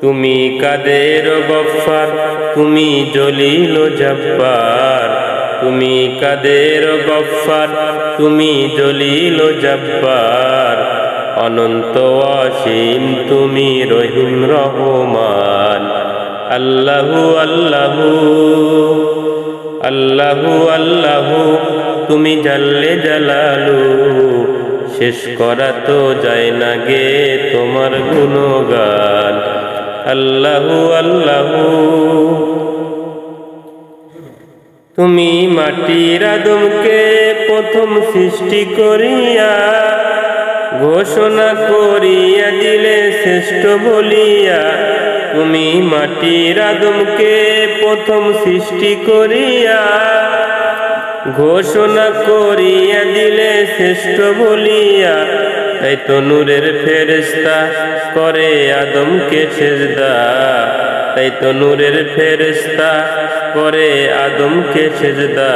তুমি কাদের গফার তুমি জলিল জব্বার। তুমি কাদের গফার তুমি জলিল জব্বার। অনন্ত অসীম তুমি রহিম রহমান। আল্লাহু আল্লাহু। আল্লাহু আল্লাহু। তুমি জানলে জালালু। শেষ করা তো যায় না গে তোমার গুণগান। আল্লাহু আল্লাহু। তুমি মাটির আদমকে প্রথম সৃষ্টি করিয়া, ঘোষণা করিয়া দিলে শ্রেষ্ঠ বলিয়া, তুমি মাটির আদমকে প্রথম সৃষ্টি করিয়া, ঘোষণা করিয়া দিলে শ্রেষ্ঠ বলিয়া তাই তো নূরের ফেরেস্তা করে আদমকে সেজদা। তাই তো নূরের ফেরেস্তা করে আদমকে সেজদা।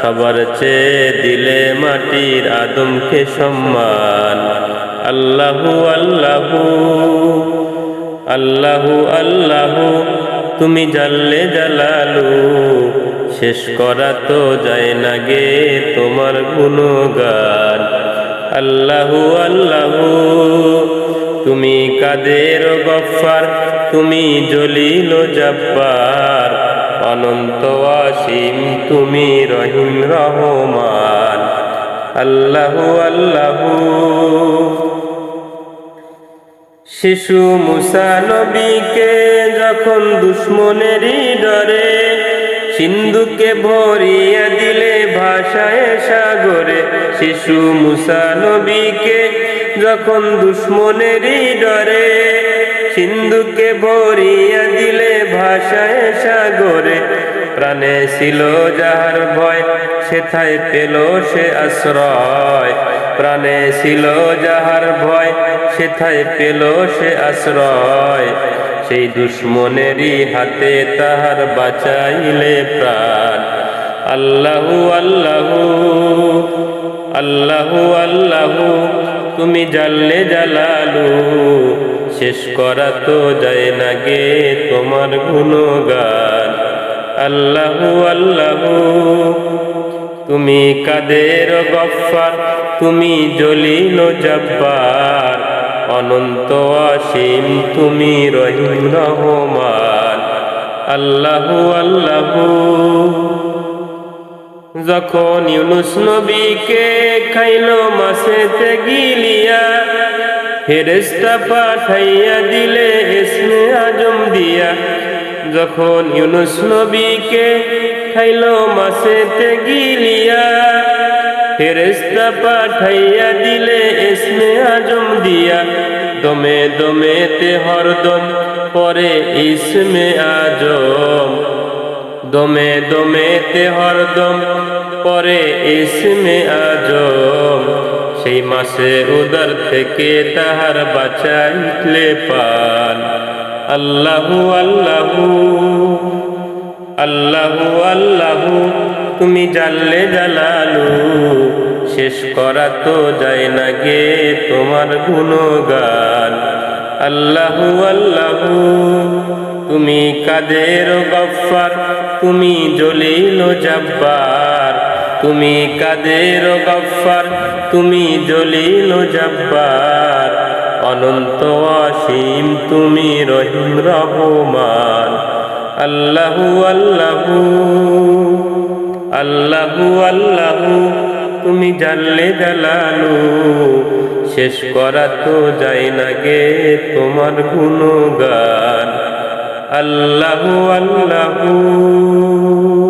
সবার চেয়ে দিলে মাটির আদমকে সম্মান। আল্লাহু আল্লাহু আল্লাহু আল্লাহু, তুমি জানলে জালালু। শেষ করা তো যায় না গে তোমার গুণগান। আল্লাহু আল্লাহু। তুমি কাদের গফার তুমি জলিল জব্বার। অনন্ত অসীম, তুমি রহিম রহমান। আল্লাহু আল্লাহু। শিশু মুসা নবীকে যখন দুশ্মনেরই ডরে, সিন্ধুকে ভরিয়া দিলে ভাষায় সাগরে শিশু মুসা নবীকে যখন দুশ্মনেরই ডরে সিন্ধুকে ভরিয়া দিলে ভাষায় সাগরে প্রাণে ছিল যাহার ভয় সেথায় পেল সে আশ্রয়। প্রাণে ছিল যাহার ভয় সেথায় পেল সে আশ্রয়। সেই দুশ্মনেরই হাতে তাহার বাঁচাইলে প্রাণ। আল্লাহু আল্লাহু আল্লাহু আল্লাহু, তুমি জানলে জালালু, শেষ করা তো যায় না গে তোমার গুণগান। আল্লাহু আল্লাহু, তুমি কাদের গফার তুমি জলিল জব্বার। অনন্ত অসীম, তুমি রহিম রহমান। আল্লাহু আল্লাহু যখন ইউনুস নবীকে খাইল মাসেতে গিলিয়া ফেরেস্তা পাঠাইয়া দিলে এসমে আজম দিয়া। যখন ইউনুস নবীকে খাইল মাসেতে গিলিয়া ফেরেস্তা পাঠাইয়া দিলে এসমে আজম দিয়া। দমে দমেতে হরদম পরে ইসমে আজম। দমে দমেতে হরদম পরে ইসমে আজম। সেই মাসে উদর থেকে তাহার বাঁচাইলে পান। আল্লাহু আল্লাহু আল্লাহু আল্লাহু, তুমি জানলে জালালু। শেষ করা তো যায় না গে তোমার গুণগান। আল্লাহু আল্লাহু তুমি কাদের গফার তুমি জলিল জব্বার। তুমি কাদের গফার তুমি জলিল জব্বার। অনন্ত অসীম তুমি রহিম রহমান। আল্লাহু আল্লাহু। আল্লাহু আল্লাহু। তুমি জানলে জালালু। শেষ করা তো যায় না গে তোমার গুণগান। আল্লাহু আল্লাহু।